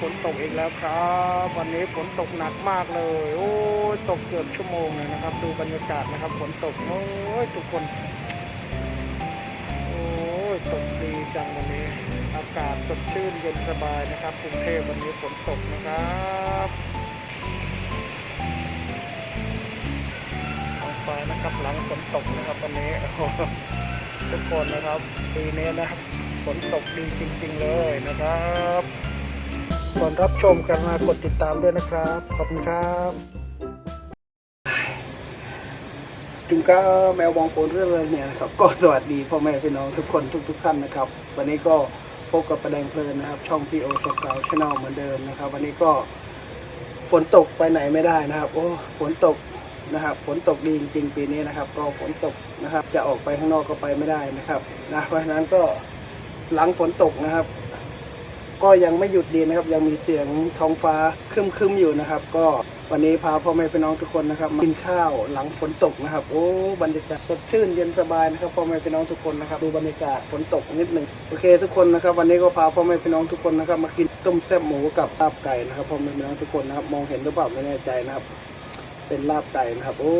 ฝนตกอีกแล้วครับ วันนี้ฝนตกหนักมากเลย โอ้ยตกเกือบชั่วโมงเลยนะครับ ดูบรรยากาศนะครับฝนตกโอ้ยทุกคน โอ้ยตกดีจังวันนี้อากาศสดชื่นเย็นสบายนะครับกรุงเทพวันนี้ฝนตกนะครับท้องฟ้านะครับหลังฝนตกนะครับวันนี้ทุกคนนะครับปีนี้นะครับฝนตกดีจริง ๆ เลยนะครับ ก่อนรับชมกันมากดติดตามด้วยนะครับ ขอบคุณครับถึงก็แมวมองโปนเรื่องอะไรเนี่ยนะครับ ก็สวัสดีพ่อแม่พี่น้องทุกคนทุกๆท่านนะครับ วันนี้ก็พบกับประแดงเพลินนะครับ ช่องพีโอสกาวชาแนลเหมือนเดิมนะครับ วันนี้ก็ฝนตกไปไหนไม่ได้นะครับ โอ้ฝนตกนะครับฝนตกดีจริงๆปีนี้นะครับ ก็ฝนตกนะครับ จะออกไปข้างนอกก็ไปไม่ได้นะครับนะเพราะฉะนั้นก็หลังฝนตกนะครับ ก็ยังไม่หยุดดีนะครับ ยังมีเสียงท้องฟ้าครึมๆอยู่นะครับ ก็วันนี้พาพ่อแม่พี่น้องทุกคนนะครับมากินข้าวหลังฝนตกนะครับ โอ้บรรยากาศสดชื่นเย็นสบายนะครับพ่อแม่พี่น้องทุกคนนะครับดูบรรยากาศฝนตกนิดหนึ่งโอเค ทุกคนนะครับ วันนี้ก็พาพ่อแม่พี่น้องทุกคนนะครับ มากินต้มแซ่บหมูกับลาบไก่นะครับพ่อแม่พี่น้องทุกคนนะครับ มองเห็นหรือเปล่าไม่แน่ใจนะครับ เป็นลาบไก่นะครับ โอ้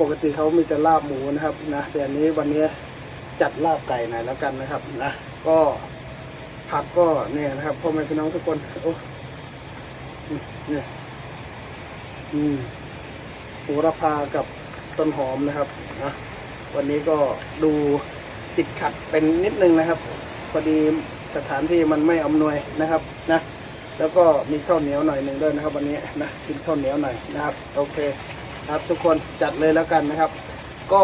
ปกติเขามีแต่ลาบหมูนะครับนะแต่อันนี้วันนี้จัดลาบไก่หน่อยแล้วกันนะครับนะก็ ผักก็เนี่ยนะครับพ่อแม่พี่น้องทุกคนโอ้เนี่ยอืมโหระพากับต้นหอมนะครับนะวันนี้ก็ดูติดขัดเป็นนิดนึงนะครับพอดีสถานที่มันไม่อำนวยนะครับนะแล้วก็มีข้าวเหนียวหน่อยหนึ่งด้วยนะครับ วันนี้นะกินข้าวเหนียวหน่อยนะครับ โอเค ครับทุกคนจัดเลยแล้วกันนะครับ ก็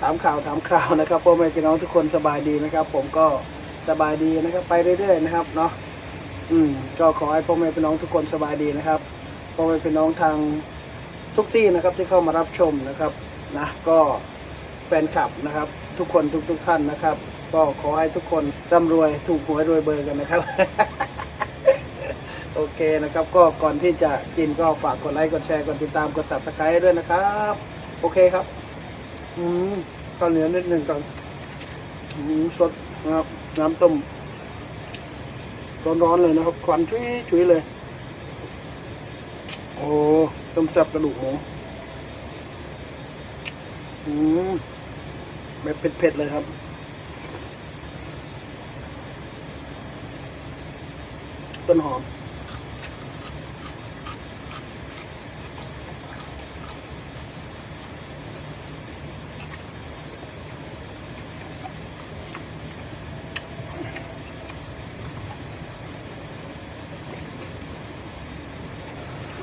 ถามข่าวถามข่าวนะครับพ่อแม่พี่น้องทุกคนสบายดีนะครับ ผมก็ สบายดีนะครับ ไปเรื่อยๆนะครับเนาะอืมก็ขอให้พ่อแม่พี่น้องทุกคนสบายดีนะครับพ่อแม่พี่น้องทางทุกที่นะครับที่เข้ามารับชมนะครับนะก็แฟนคลับนะครับ ทุกคนทุกๆท่านนะครับ ก็ขอให้ทุกคนร่ำรวยถูกหวยรวยเบอร์กันนะครับ โอเคนะครับ ก็ก่อนที่จะกินก็ฝากกดไลค์กดแชร์กดติดตามกด subscribe ด้วยนะครับ โอเคครับ อืมข้าวเหนียวนิดหนึ่งก่อนอืมสดนะครับ น้ำต้ม ร้อนๆเลยนะครับ ควันชุยชุยเลย โอ้ต้มแซ่บกระดูกหมูอืมแบบเผ็ดๆเลยครับต้นหอม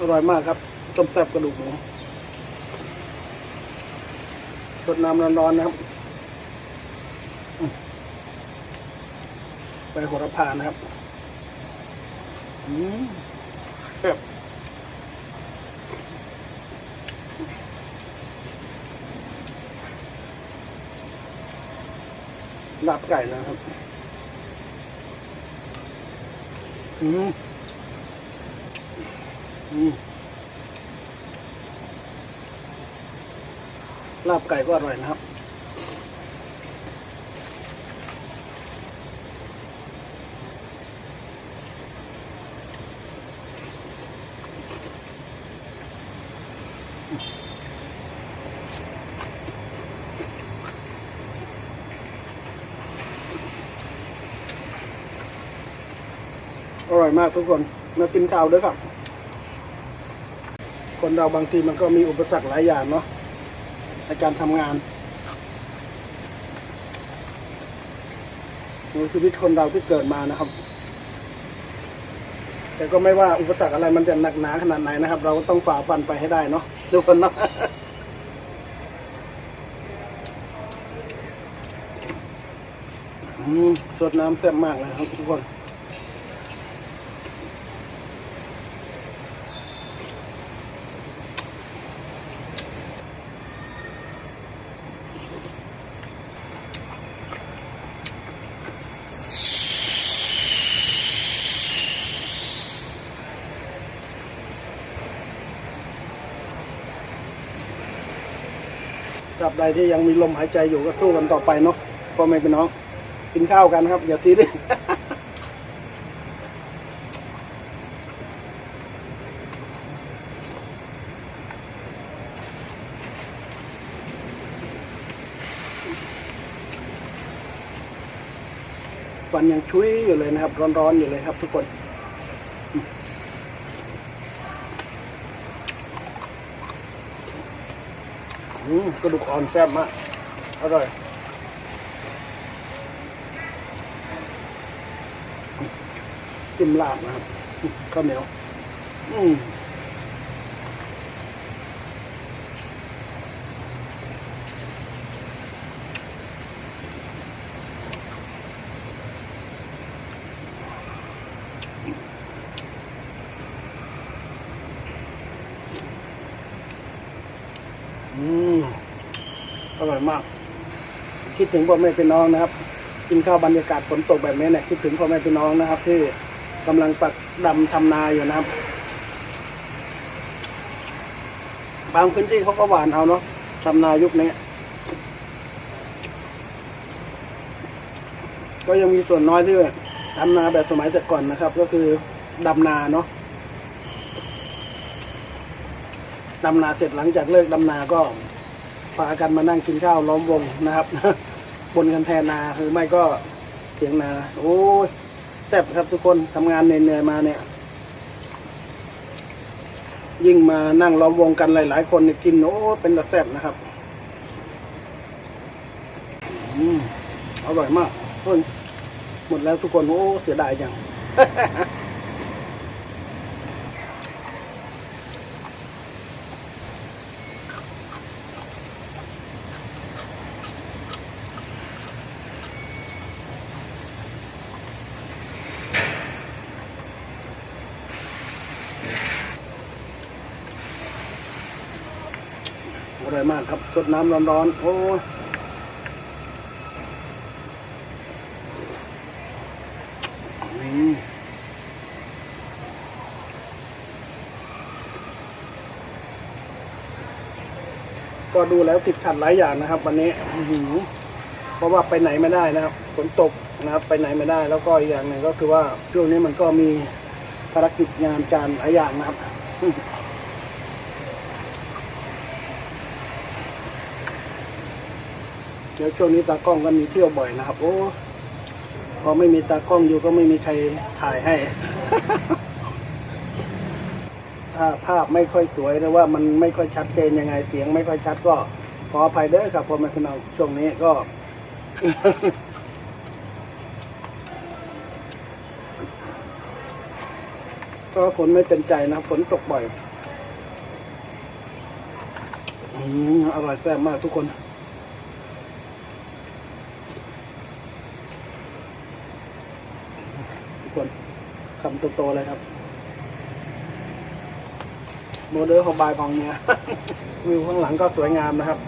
อร่อยมากครับ ต้มแซ่บกระดูกหมูสดน้ำร้อนๆนะครับไปโหระพานะครับ อืมแซ่บลาบไก่นะครับ อืมอืม ลาบไก่ก็อร่อยนะครับ อร่อยมากทุกคน มากินข้าวด้วยครับ คนเราบางทีมันก็มีอุปสรรคหลายอย่างเนาะในการทำงานในชีวิตคนเราที่เกิดมานะครับ แต่ก็ไม่ว่าอุปสรรคอะไรมันจะหนักหนาขนาดไหนนะครับ เราก็ต้องฝ่าฟันไปให้ได้เนาะทุกคนเนาะสดน้ำแซ่บมากเลยครับทุกคน ตรับใดที่ยังมีลมหายใจอยู่ก็สู้กันต่อไปเนาะพ่อแม่เป็นน้อง กินข้าวกันครับ อย่าซีเรียสวันยังชุยอยู่เลยนะครับ ร้อนๆอยู่เลยครับทุกคน อืมกระดูกอ่อนแซ่บมาก อร่อย จิ้มลาบนะครับข้าวเหนียว อืมอืม อร่อยมาก คิดถึงพ่อแม่พี่น้องนะครับ กินข้าวบรรยากาศฝนตกแบบนี้เนี่ยคิดถึงพ่อแม่พี่น้องนะครับ ที่กำลังปักดำทำนาอยู่นะครับ บางพื้นที่เขาก็หวานเอาเนาะทำนายุคนี้ก็ยังมีส่วนน้อยที่ทำนาแบบสมัยแต่ก่อนนะครับ ก็คือดำนาเนาะดำนาเสร็จหลังจากเลิกดำนาก็ากันมานั่งกินข้าวล้อมวงนะครับ บนกันแทนนาหรือไม่ก็เถียงนา โอ้ยแซ่บครับทุกคนทำงานเหนื่อยมาเนี่ย ยิ่งมานั่งล้อมวงกันหลาย ๆ คนเนี่ยกินโอ้เป็นแบบแซ่บนะครับอืมอร่อยมากทุกคนหมดแล้วทุกคนโอ้เสียดายจัง มากครับสดน้ำร้อนๆโอ้ยอืมก็ดูแล้วติดขัดหลายอย่างนะครับ วันนี้หือเพราะว่าไปไหนไม่ได้นะครับฝนตกนะครับ ไปไหนไม่ได้ แล้วก็อีกอย่างหนึ่งก็คือว่าช่วงนี้มันก็มีภารกิจงานการหลายอย่างนะครับ ดี๋ยวช่วงนี้ตากล้องก็มีเที่ยวบ่อยนะครับ โอ้พอไม่มีตากล้องอยู่ก็ไม่มีใครถ่ายให้ ถ้าภาพไม่ค่อยสวยหรือว่ามันไม่ค่อยชัดเจนยังไงเสียงไม่ค่อยชัดก็ขออภัยเด้อครับพ่อแม่พี่น้องช่วงนี้ก็ก็ฝนไม่เป็นใจนะฝนตกบ่อยอืมอร่อยแซ่บมากทุกคน ทุกคน คำโตๆเลยครับโมเดลของบายของเนี่ยวิวข้างหลังก็สวยงามนะครับ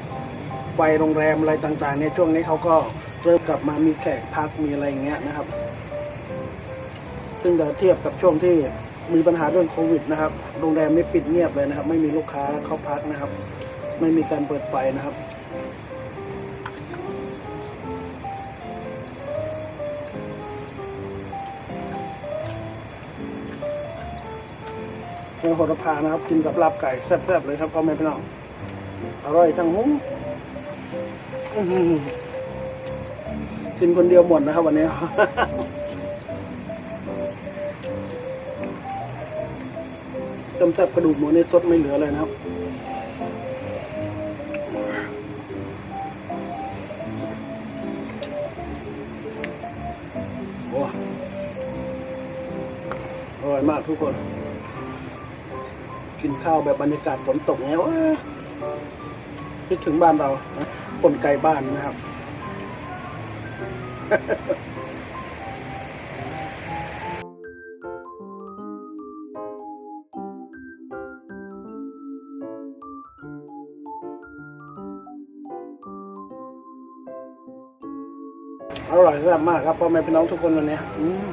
ไฟโรงแรมอะไรต่างๆเนี่ยช่วงนี้เขาก็เริ่มกลับมามีแขกพักมีอะไรอย่างเงี้ยนะครับ ซึ่งเดี๋ยวเทียบกับช่วงที่มีปัญหาเรื่องโควิดนะครับ โรงแรมไม่ปิดเงียบเลยนะครับ ไม่มีลูกค้าเข้าพักนะครับ ไม่มีการเปิดไฟนะครับ เป็นโหระพานะครับ กินกับลาบไก่แซ่บๆเลยครับพ่อแม่พี่น้องอร่อยทั้งหุ้งอื้อหือกินคนเดียวหมดนะครับ วันนี้ต้มแซ่บกระดูกหมูนี่สดไม่เหลือเลยนะครับอร่อยมากทุกคน กินข้าวแบบบรรยากาศฝนตกเนี้ยโอ้ยคิดถึงบ้านเรานะคนไกลบ้านนะครับ อร่อยแซ่บมากครับพ่อแม่พี่น้องทุกคนวันนี้อืม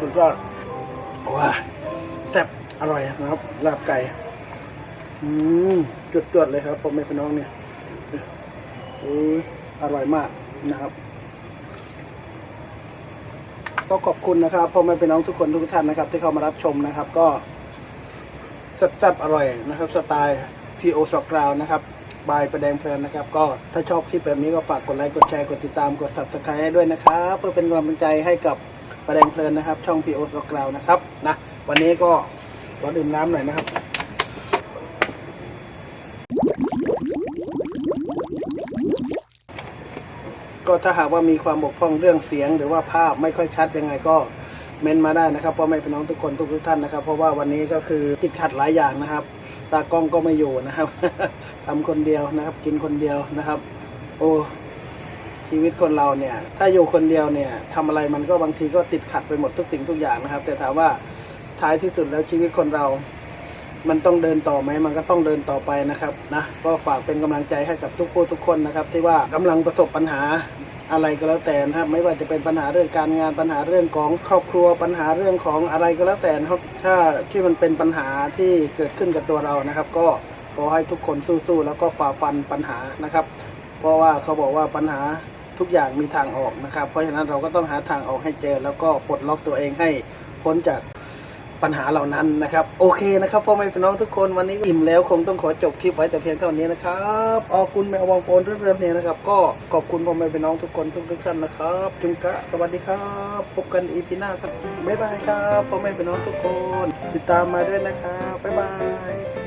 สุดยอดว้าแซ่บอร่อยนะครับลาบไก่ อืมจุดๆเลยครับพ่อแม่พี่น้องเนี่ยอืออร่อยมากนะครับก็ขอบคุณนะครับพ่อแม่พี่น้องทุกคนทุกท่านนะครับ ที่เข้ามารับชมนะครับ ก็แซ่บๆอร่อยนะครับ สไตล์ทีโอสกราวนะครับบายประแดงเพลินนะครับ ก็ถ้าชอบคลิปแบบนี้ก็ฝากกดไลค์กดแชร์กดติดตามกด subscribe ให้ด้วยนะครับเพื่อเป็นกำลังใจให้กับประแดงเพลินนะครับ ช่องพีโอสกราวนะครับนะวันนี้ก็ขอดื่มน้ำหน่อยนะครับ ก็ถ้าหากว่ามีความบกพร่องเรื่องเสียง หรือว่าภาพไม่ค่อยชัดยังไงก็เมนมาได้นะครับพ่อแม่พี่น้องทุกคนทุกทุกท่านนะครับ เพราะว่าวันนี้ก็คือติดขัดหลายอย่างนะครับ ตากล้องก็ไม่อยู่นะครับทำคนเดียวนะครับ กินคนเดียวนะครับ โอ้ชีวิตคนเราเนี่ย ถ้าอยู่คนเดียวเนี่ยทำอะไรมันก็บางทีก็ติดขัดไปหมดทุกสิ่งทุกอย่างนะครับ แต่ถามว่าท้ายที่สุดแล้วชีวิตคนเรา มันต้องเดินต่อไหมมันก็ต้องเดินต่อไปนะครับนะก็ฝากเป็นกำลังใจให้กับทุกผู้ทุกคนนะครับ ที่ว่ากำลังประสบปัญหาอะไรก็แล้วแต่นะครับไม่ว่าจะเป็นปัญหาเรื่องการงานปัญหาเรื่องของครอบครัวปัญหาเรื่องของอะไรก็แล้วแต่นะครับถ้าที่มันเป็นปัญหาที่เกิดขึ้นกับตัวเรานะครับ ก็ขอให้ทุกคนสู้ๆแล้วก็ฝ่าฟันปัญหานะครับ เพราะว่าเขาบอกว่าปัญหาทุกอย่างมีทางออกนะครับ เพราะฉะนั้นเราก็ต้องหาทางออกให้เจอ แล้วก็ปลดล็อกตัวเองให้พ้นจาก ปัญหาเหล่านั้นนะครับ โอเคนะครับพ่อแม่พี่น้องทุกคนวันนี้อิ่มแล้วคงต้องขอจบคลิปไว้แต่เพียงเท่านี้นะครับออคุณแมววังโปนเรื่อนๆเนี่ยนะครับ ก็ขอบคุณพ่อแม่พี่น้องทุกคนทุกๆท่านนะครับจุงกะสวัสดีครับพบกันอีพีหน้าครับบ๊ายบายครับพ่อแม่พี่น้องทุกคน ติดตามมาด้วยนะครับบ๊ายบาย